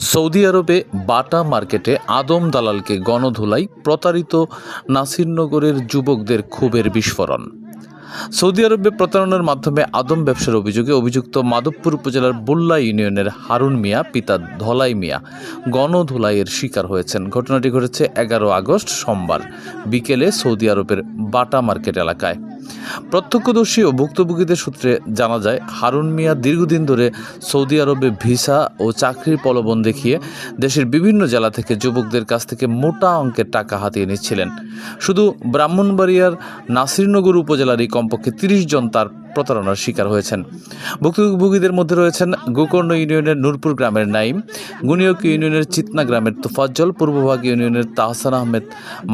Saudi আরবে বাটা মার্কেটে আদম দালালকে গণধুলাই প্রতারিত নাসিরনগরের যুবকদের ক্ষোভের বিস্ফোরণ। সৌদি আরবে প্রতারণার মাধ্যমে আদম ব্যবসার অভিযোগে অভিযুক্ত মাধবপুর উপজেলার বুল্লা ইউনিয়নের হারুন মিয়া, পিতা ধলাই মিয়া, গণধুলাইয়ের শিকার হয়েছেন। ঘটনাটি ঘটেছে এগারো আগস্ট সোমবার বিকেলে সৌদি আরবের বাটা মার্কেট এলাকায়। প্রত্যক্ষদর্শী ও ভুক্তভোগীদের সূত্রে জানা যায়, হারুন মিয়া দীর্ঘদিন ধরে সৌদি আরবে ভিসা ও চাকরির পলবন দেখিয়ে দেশের বিভিন্ন জেলা থেকে যুবকদের কাছ থেকে মোটা অঙ্কের টাকা হাতিয়ে নিচ্ছিলেন। শুধু ব্রাহ্মণবাড়িয়ার নাসিরনগর উপজেলারই কমপক্ষে তিরিশ জন তার প্রতারণার শিকার হয়েছেন। ভুক্তভোগীদের মধ্যে রয়েছেন গোকর্ণ ইউনিয়নের নূরপুর গ্রামের নাইম, গুনিয়ক ইউনিয়নের চিতনা গ্রামের তোফাজ্জল পূর্বভাগ ইউনিয়নের তাহসান আহমেদ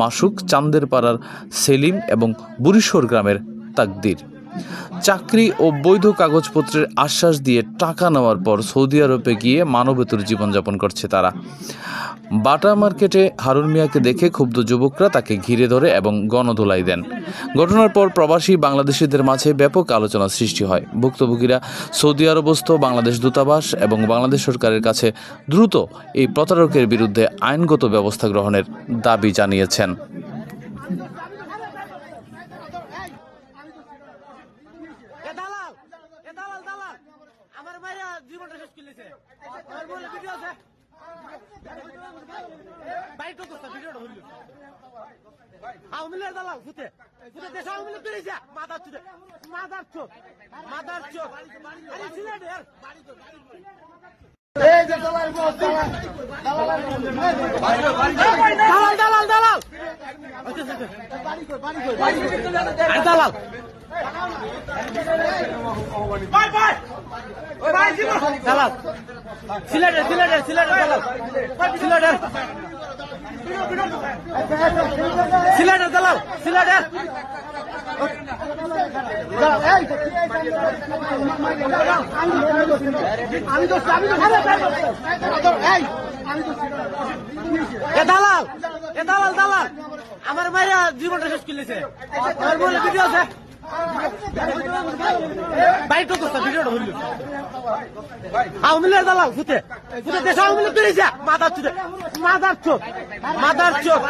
মাসুক, চান্দের পাড়ার সেলিম এবং বুরিশোর গ্রামের তাকদির। চাকরি ও বৈধ কাগজপত্রের আশ্বাস দিয়ে টাকা নেওয়ার পর সৌদি আরবে গিয়ে মানবেতর জীবনযাপন করছে তারা। বাটা মার্কেটে হারুন মিয়াকে দেখে ক্ষুব্ধ যুবকরা তাকে ঘিরে ধরে এবং গণধোলাই দেন। ঘটনার পর প্রবাসী বাংলাদেশিদের মাঝে ব্যাপক আলোচনা সৃষ্টি হয়। ভুক্তভোগীরা সৌদি আরবস্থ বাংলাদেশ দূতাবাস এবং বাংলাদেশ সরকারের কাছে দ্রুত এই প্রতারকের বিরুদ্ধে আইনগত ব্যবস্থা গ্রহণের দাবি জানিয়েছেন এ দালাল এ দালাল দালাল আমার মাইয়া জীবনটা শেষ করলেছে আমার বলে ভিডিও আছে বাইক করছে ভিডিওটা হইল আওয়ামী লীগের দালাল ফুতে ফুতে দেশ আওয়ামী লীগ করেছে মাদার চুদে মাদার চোখ মাদার চোখ আরে সিলেট এর দালাল দালাল। দালাল দালাল। দালাল সিলেটের সিলেটের সিলেটের দালাল সিলেটের সিলেটের দালাল সিলেটের আমি তো আমি তো এ দালাল এ দালাল। দালাল আমার মাইয়া জীবনটা শেষ করলেছে আমার বলে ভিডিও আছে। বাইক তো করছে ভিডিওটা হইল আওয়ামী লীগের দালাল ফুতে ফুতে দেশ আওয়ামী লীগ করেছে মাদার চোখ মাদার চোখ মাদার চোখ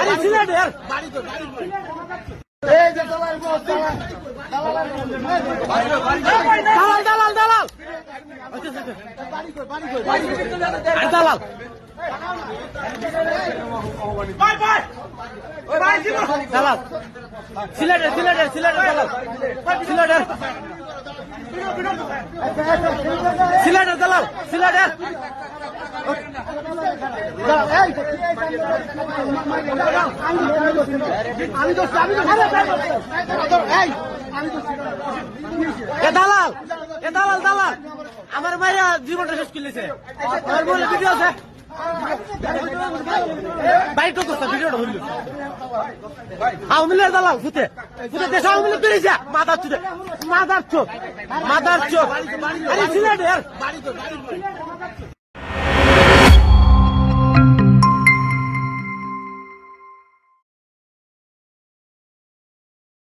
আরে সিলেট এর দালাল দালাল। দালাল দালাল দালাল। সিলেটের সিলেটের সিলেটের দালাল সিলেটের সিলেটের দালাল সিলেটের দালাল দালাল। আমার মাইয়া জীবনটা শেষ করলেছে আমার বলে ভিডিও আছে? বাইক তো করছে ভিডিওটা হইল আওয়ামী লীগের দালাল ফুতে ফুতে দেশ আওয়ামী লীগ করেছে মাদার চোখ মাদার চোখ মাদার চোখ আরে সিলেট